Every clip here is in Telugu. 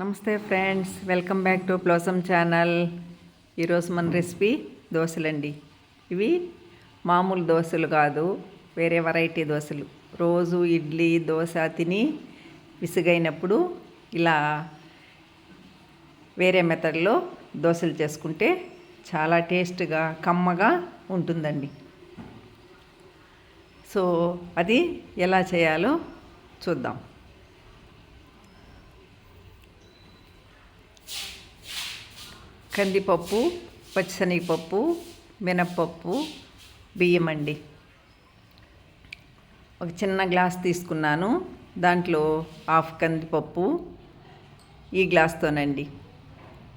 నమస్తే friends welcome back to Blossom channel. ఈరోజు మన రెసిపీ దోశలండి. ఇవి మామూలు దోశలు కాదు వేరే వెరైటీ దోశలు. రోజు ఇడ్లీ దోశ తిని విసుగైనప్పుడు ఇలా వేరే మెథడ్లో దోశలు చేసుకుంటే చాలా టేస్ట్గా కమ్మగా ఉంటుందండి. సో అది ఎలా చేయాలో చూద్దాం. కందిపప్పు పచ్చిశనగపప్పు మినప్పప్పు బియ్యం అండి ఒక చిన్న గ్లాస్ తీసుకున్నాను. దాంట్లో హాఫ్ కందిపప్పు ఈ గ్లాస్తోనండి.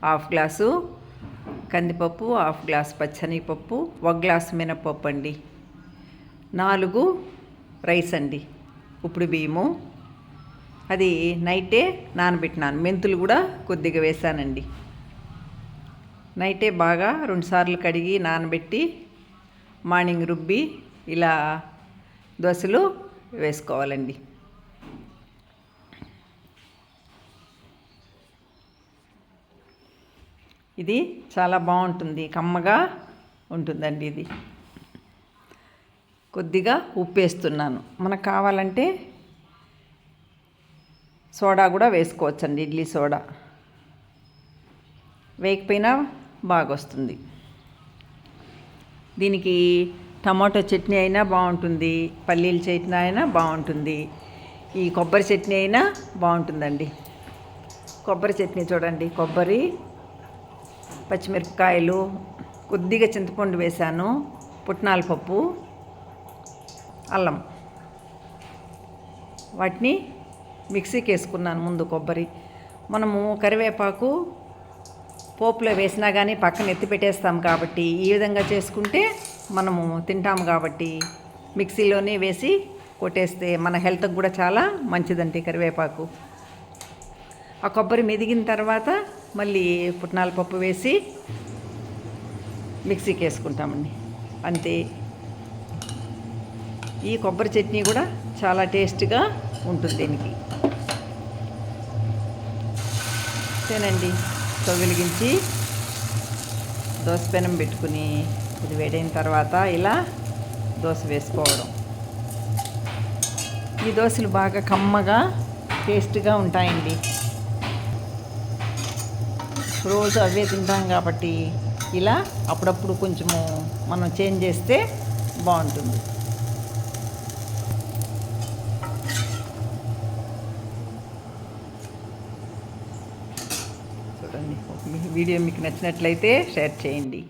హాఫ్ గ్లాసు కందిపప్పు హాఫ్ గ్లాస్ పచ్చనిపప్పు ఒక గ్లాస్ మినపప్పు అండి నాలుగు రైస్ అండి ఇప్పుడు బియ్యము. అది నైటే నానబెట్టినాను. మెంతులు కూడా కొద్దిగా వేసానండి. నైటే బాగా రెండుసార్లు కడిగి నానబెట్టి మార్నింగ్ రుబ్బి ఇలా దోశలు వేసుకోవాలండి. ఇది చాలా బాగుంటుంది కమ్మగా ఉంటుందండి ఇది. కొద్దిగా ఉప్పు వేస్తున్నాను. మనకు కావాలంటే సోడా కూడా వేసుకోవచ్చండి ఇడ్లీ సోడా. వేయకపోయినా బాగా వస్తుంది దీనికి టమాటో చట్నీ అయినా బాగుంటుంది పల్లీల చట్నీ అయినా బాగుంటుంది. ఈ కొబ్బరి చట్నీ అయినా బాగుంటుందండి. కొబ్బరి చట్నీ చూడండి కొబ్బరి పచ్చిమిరపకాయలు కొద్దిగా చింతపండు వేశాను పుట్నాల పప్పు అల్లం. వాటిని మిక్సీకి వేసుకున్నాను ముందు కొబ్బరి. మనము కరివేపాకు పోపులో వేసినా కానీ పక్కన ఎత్తి పెట్టేస్తాం కాబట్టి ఈ విధంగా చేసుకుంటే మనము తింటాము కాబట్టి మిక్సీలోనే వేసి కొట్టేస్తే మన హెల్త్కి కూడా చాలా మంచిదండి కరివేపాకు. ఆ కొబ్బరి మెదిగిన తర్వాత మళ్ళీ పుట్నాల పప్పు వేసి మిక్సీకి వేసుకుంటామండి. అంతే. ఈ కొబ్బరి చట్నీ కూడా చాలా టేస్ట్గా ఉంటుంది దీనికి. తినండి స్టవ్ వెలిగించి దోశ పెనం పెట్టుకుని ఇది వేడైన తర్వాత ఇలా దోశ వేసుకోవడం. ఈ దోశలు బాగా కమ్మగా టేస్ట్గా ఉంటాయండి. రోజు అవే తింటాం కాబట్టి ఇలా అప్పుడప్పుడు కొంచెము మనం చేంజ్ చేస్తే బాగుంటుంది. చేసుకోండి వీడియో మీకు నచ్చినట్లయితే షేర్ చేయండి.